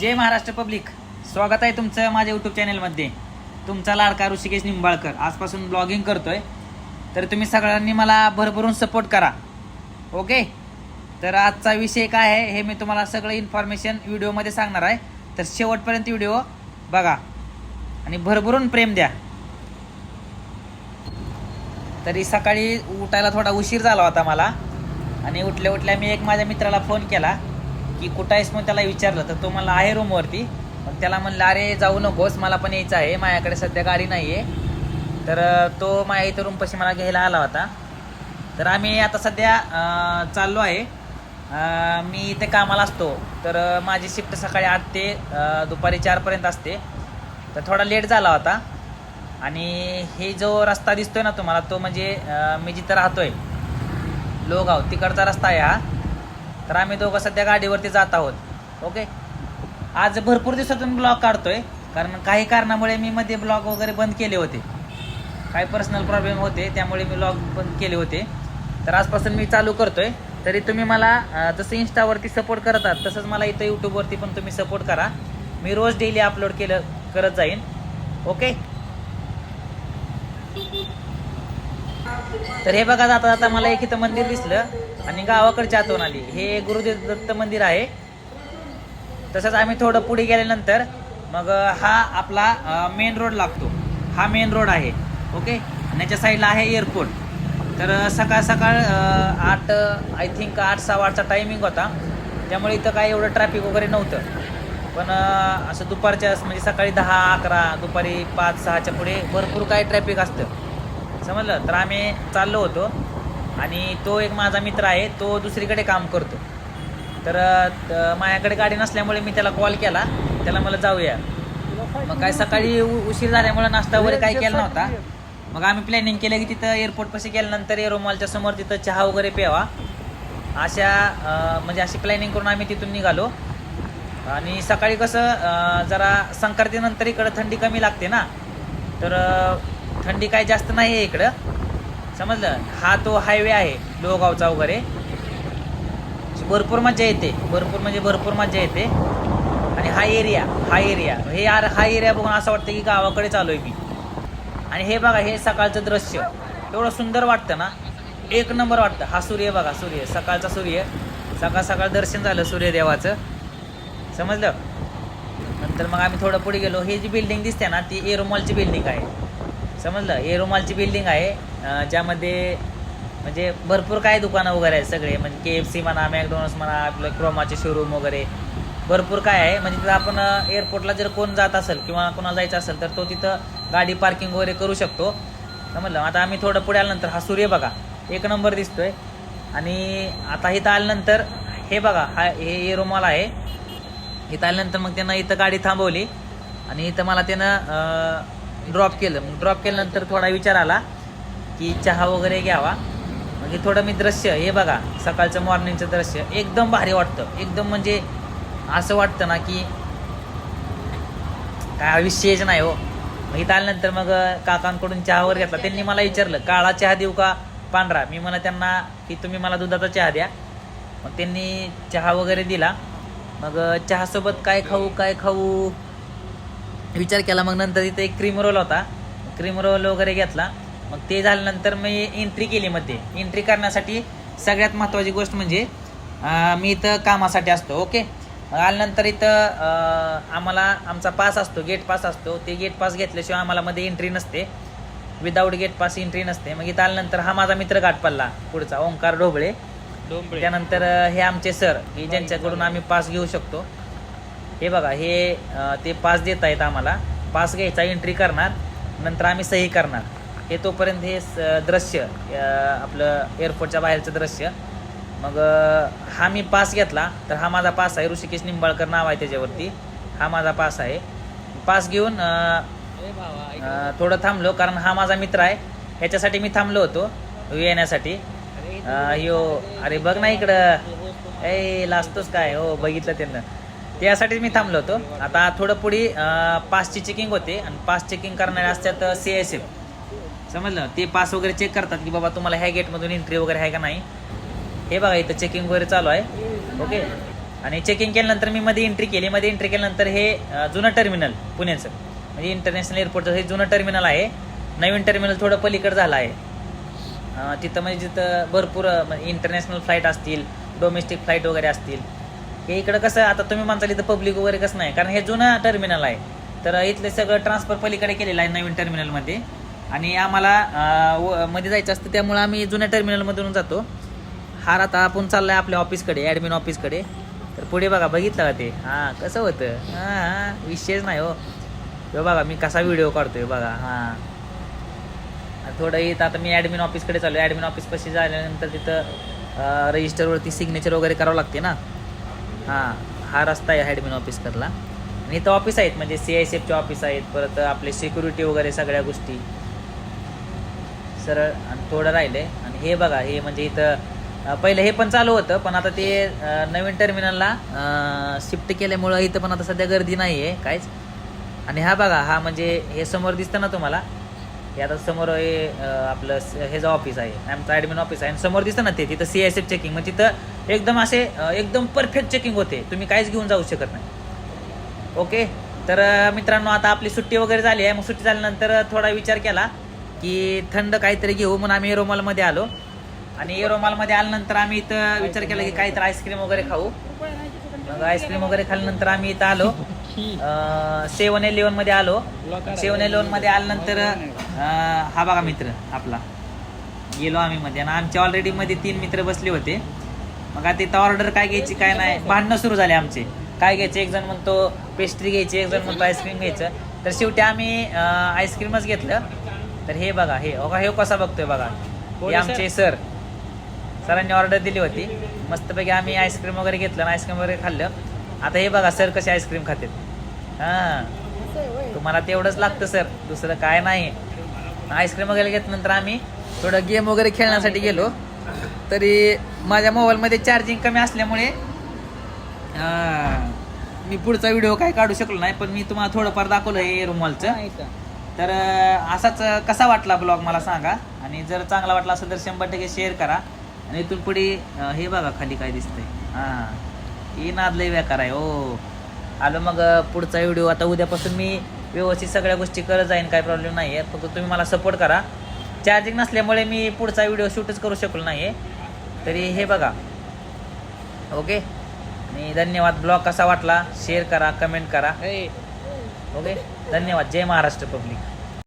जय Maharashtra public. स्वागत आहे तुमचं माझ्या यूट्यूब चॅनलमध्ये तुमचा लाडका ऋषिकेश निंबाळकर. आजपासून ब्लॉगिंग करतोय. तर तुम्ही सगळ्यांनी मला भरभरून सपोर्ट करा. ओके तर आजचा विषय काय आहे हे मी तुम्हाला सगळं इन्फॉर्मेशन व्हिडिओमध्ये सांगणार आहे. तर शेवटपर्यंत व्हिडिओ बघा. आणि भरभरून प्रेम द्या. तरी सकाळी उठायला थोडा उशीर झाला होता मला. आणि उठल्या उठल्या मी एक माझ्या मित्राला फोन केला. की कुठं आहेस म्हणून त्याला विचारलं. तर तो मला आहे रूमवरती मग त्याला म्हणलं अरे जाऊ नकोस मला पण यायचं आहे. माझ्याकडे सध्या गाडी नाही आहे तर तो माझ्या इथं रूमपाशी मला घ्यायला आला होता. तर आम्ही आता सध्या चाललो आहे. मी इथे कामाला असतो. तर माझी शिफ्ट सकाळी आठ ते दुपारी चारपर्यंत असते. तर थोडा लेट झाला होता. आणि हे जो रस्ता दिसतोय ना तुम्हाला तो म्हणजे मी जिथं राहतोय लोगाव तिकडचा रस्ता आहे हा. तर आम्ही दोघं सध्या गाडीवरती जात आहोत. ओके आज भरपूर दिवसातून ब्लॉग काढतोय. कारण काही कारणामुळे मी मध्ये ब्लॉग वगैरे बंद केले होते. काही पर्सनल प्रॉब्लेम होते त्यामुळे मी ब्लॉग बंद केले होते. तर आजपासून मी चालू करतोय. तरी तुम्ही मला जसं इन्स्टावरती सपोर्ट करत आहात तसंच मला इथं यूट्यूबवरती पण तुम्ही सपोर्ट करा. मी रोज डेली अपलोड केलं करत जाईन. ओके तर हे बघा जाता जाता मला एक इथं मंदिर दिसलं आणि गावाकडची आठवण आली. हे गुरुदेव दत्त मंदिर आहे. तसंच आम्ही थोडं पुढे गेल्यानंतर मग हा आपला मेन रोड लागतो. हा मेन रोड आहे. ओके आणि याच्या साईडला आहे एअरपोर्ट तर सकाळ सकाळ आठ आय थिंक आठ सहा आठचा टायमिंग होता. त्यामुळे इथं काय एवढं ट्रॅफिक वगैरे नव्हतं. पण असं दुपारच्या म्हणजे सकाळी दहा अकरा दुपारी पाच सहाच्या पुढे भरपूर काय ट्रॅफिक असतं. समजलं? तर आम्ही चाललो होतो. आणि तो एक माझा मित्र आहे तो दुसरीकडे काम करतो. तर माझ्याकडे गाडी नसल्यामुळे मी त्याला कॉल केला. त्याला मला जाऊया. मग काय सकाळी उशीर झाल्यामुळे नाश्ता वगैरे काही केला नव्हता. मग आम्ही प्लॅनिंग केलं की तिथं एअरपोर्टपाशी गेल्यानंतर एरोमॉलच्या समोर तिथं चहा वगैरे प्यावा. अशा म्हणजे अशी प्लॅनिंग करून आम्ही तिथून निघालो. आणि सकाळी कसं जरा संक्रांतीनंतर इकडं थंडी कमी लागते ना. तर थंडी काय जास्त नाही आहे इकडं. समजलं? हा तो हायवे आहे लोहगावचा वगैरे. भरपूर मजा येते. भरपूर म्हणजे भरपूर मजा येते. आणि हा एरिया हा एरिया हे यार हा एरिया बघून असं वाटतं की गावाकडे चालू आहे मी. आणि हे बघा हे सकाळचं दृश्य. एवढं सुंदर वाटतं ना. एक नंबर वाटतं. हा सूर्य बघा सूर्य. सकाळचा सूर्य सकाळ सकाळ दर्शन झालं सूर्यदेवाचं. समजलं? नंतर मग आम्ही थोडं पुढे गेलो. हे जी बिल्डिंग दिसते ना ती एरोमॉलची बिल्डिंग आहे. समजलं? एरोमॉलची बिल्डिंग आहे. ज्यामध्ये म्हणजे भरपूर काय दुकानं वगैरे आहेत सगळे. म्हणजे के एफ सी म्हणा मॅकडॉनल्ड्स म्हणा आपलं क्रोमाचे शोरूम वगैरे. भरपूर काय आहे. म्हणजे तिथं आपण एअरपोर्टला जर कोण जात असेल किंवा कोणाला जायचं असेल तर तो तिथं गाडी पार्किंग वगैरे करू शकतो. समजलं? आता आम्ही थोडं पुढे आल्यानंतर हा सूर्य बघा. एक नंबर दिसतोय. आणि आता इथं आल्यानंतर हे बघा हा हे एरोमॉल आहे. इथं आल्यानंतर मग त्यानं इथं गाडी थांबवली. आणि इथं मला त्यानं ड्रॉप केलं. मग ड्रॉप केल्यानंतर थोडा विचार आला की चहा वगैरे घ्यावा. मग हे थोडं मी दृश्य हे बघा सकाळचं मॉर्निंगचं दृश्य एकदम भारी वाटतं. एकदम म्हणजे असं वाटतं ना की काय विषयच नाही हो. मग इथं आल्यानंतर मग काकांकडून चहा वगैरे घेतला. त्यांनी मला विचारलं काळा चहा देऊ का पांढरा? मी म्हणा त्यांना की तुम्ही मला दुधाचा चहा द्या. मग त्यांनी चहा वगैरे दिला. मग चहासोबत काय खाऊ काय खाऊ? विचार केला मग नंतर इथे एक क्रीम रोल होता. क्रीम रोल वगैरे घेतला. मग ते झाल्यानंतर मी एंट्री केली मध्ये एंट्री करण्यासाठी सगळ्यात महत्त्वाची गोष्ट म्हणजे मी इथं कामासाठी असतो ओके आल्यानंतर इथं आम्हाला आमचा पास असतो गेट पास असतो. ते गेट पास घेतल्याशिवाय आम्हाला मध्ये एंट्री नसते. विदाऊट गेट पास एंट्री नसते. मग इथं आल्यानंतर हा माझा मित्र गाठ पडला पुढचा ओंकार ढोबळे. त्यानंतर हे आमचे सर की ज्यांच्याकडून आम्ही पास घेऊ शकतो. हे बघा हे ते पास देत आहेत आम्हाला. पास घ्यायचा एंट्री करणार नंतर आम्ही सही करणार. हे तोपर्यंत हे दृश्य आपलं एअरपोर्टच्या बाहेरचं दृश्य. मग हा मी पास घेतला तर हा माझा पास आहे. ऋषिकेश निंबाळकर नाव आहे त्याच्यावरती. हा माझा पास आहे. पास घेऊन थोडं थांबलो कारण हा माझा मित्र आहे. ह्याच्यासाठी मी थांबलो होतो येण्यासाठी. यो अरे बघ ना इकडं. ए लाजतोच काय? हो बघितलं त्यांना. त्यासाठीच मी थांबलो होतो. आता थोडं पुढे पासची चेकिंग होते आणि पास चेकिंग करणारे असतात सी एस एफ समजलं? ते पास वगैरे चेक करतात की बाबा तुम्हाला ह्या गेटमधून एंट्री वगैरे आहे का नाही. हे बघा इथं चेकिंग वगैरे चालू आहे. ओके? आणि चेकिंग केल्यानंतर मी मध्ये एंट्री केली. मध्ये एंट्री केल्यानंतर हे जुनं टर्मिनल पुण्याचं. म्हणजे इंटरनॅशनल एअरपोर्टचं हे जुनं टर्मिनल आहे. नवीन टर्मिनल थोडं पलीकडं झालं आहे. तिथं म्हणजे जिथं भरपूर इंटरनॅशनल फ्लाईट असतील डोमेस्टिक फ्लाईट वगैरे असतील. हे इकडं कसं आता तुम्ही म्हणताल इथं पब्लिक वगैरे कसं नाही. कारण हे जुनं टर्मिनल आहे. तर इथलं सगळं ट्रान्सफर पलीकडे केलेलं आहे नवीन टर्मिनलमध्ये आणि आम्हाला व- मध्ये जायचं असतं त्यामुळे आम्ही जुन्या टर्मिनलमधून जातो. हार आता आपण चाललाय आपल्या ऑफिसकडे ॲडमिन ऑफिसकडे तर पुढे बघा बघितलं का ते? हां कसं होतं? हां हां विषयच नाही हो. बघा मी कसा व्हिडिओ काढतोय बघा हां. थोडं इथं आता मी ॲडमिन ऑफिसकडे चाललो ॲडमिन ऑफिसपाशी झाल्यानंतर तिथं रजिस्टरवरती सिग्नेचर वगैरे करावं लागते ना. हां हा रस्ता आहे ॲडमिन ऑफिसकडला आणि इथं ऑफिस आहेत म्हणजे सी आय सी एफचे ऑफिस आहेत परत आपले सिक्युरिटी वगैरे सगळ्या गोष्टी. सरळ आणि थोडं राहिले. आणि हे बघा हे म्हणजे इथं पहिलं हे पण चालू होतं पण आता ते नवीन टर्मिनलला शिफ्ट केल्यामुळं इथं पण आता सध्या गर्दी नाही आहे काहीच. आणि हा बघा हा म्हणजे हे समोर दिसतं ना तुम्हाला? हे आता समोर हे आपलं स- हे जो ऑफिस आहे आमचं ॲडमिन ऑफिस आहे आणि समोर दिसतं ना ते तिथं सी एस एफ चेकिंग म्हणजे तिथं एकदम असे एकदम परफेक्ट चेकिंग होते. तुम्ही काहीच घेऊन जाऊ शकत नाही. ओके? तर मित्रांनो आता आपली सुट्टी वगैरे झाली आहे. मग सुट्टी झाल्यानंतर थोडा विचार केला की थंड काहीतरी घेऊ म्हणून आम्ही एरोमॉलमध्ये आलो. आणि एरोमालमध्ये आल्यानंतर आम्ही इथं विचार केला की काहीतरी आईस्क्रीम वगैरे खाऊ. मग आईस्क्रीम वगैरे खाल्ल्यानंतर आम्ही इथं आलो. सेवन इलेवनमध्ये आलो. सेवन इलेवनमध्ये आल्यानंतर हा बघा मित्र आपला. गेलो आम्ही मध्ये. आणि आमच्या ऑलरेडी मध्ये तीन मित्र बसले होते. मग आता इथं ऑर्डर काय घ्यायची काय नाही. भांडणं सुरू झाले आमचे. काय घ्यायचे? एक जण म्हणतो पेस्ट्री घ्यायची एक जण म्हणतो आईस्क्रीम घ्यायचं. तर शेवटी आम्ही आईस्क्रीमच घेतलं. तर हे बघा हे बघा हे कसा बघतोय बघा. हे आमचे सर सरांनी ऑर्डर दिली होती. मस्तपैकी आम्ही आईस्क्रीम वगैरे घेतलं आणि आईस्क्रीम वगैरे खाल्लं. आता हे बघा सर कसे आईस्क्रीम खातात. हां. तुम्हाला तेवढंच लागतं सर. दुसरं काय नाही. आईस्क्रीम वगैरे घेतल्यानंतर आम्ही थोडं गेम वगैरे खेळण्यासाठी गेलो. तरी माझ्या मोबाईलमध्ये चार्जिंग कमी असल्यामुळे मी पुढचा व्हिडिओ काय काढू शकलो नाही पण मी तुम्हाला थोडंफार दाखवलं हे रुमालचं तर असाच कसा वाटला ब्लॉग मला सांगा. आणि जर चांगला वाटला असेल तर शंभर टक्के शेअर करा. आणि इथून पुढे हे बघा खाली काय दिसतंय. हां. ही नादलय बेकार आहे हो. आलो मग पुढचा व्हिडिओ. आता उद्यापासून मी व्यवस्थित सगळ्या गोष्टी करत जाईन काय प्रॉब्लेम नाही आहे फक्त तुम्ही मला सपोर्ट करा. चार्जिंग नसल्यामुळे मी पुढचा व्हिडिओ शूटच करू शकलो नाही आहे तरी हे बघा. ओके आणि धन्यवाद. ब्लॉग कसा वाटला? शेअर करा कमेंट करा. ओके धन्यवाद. जय महाराष्ट्र पब्लिक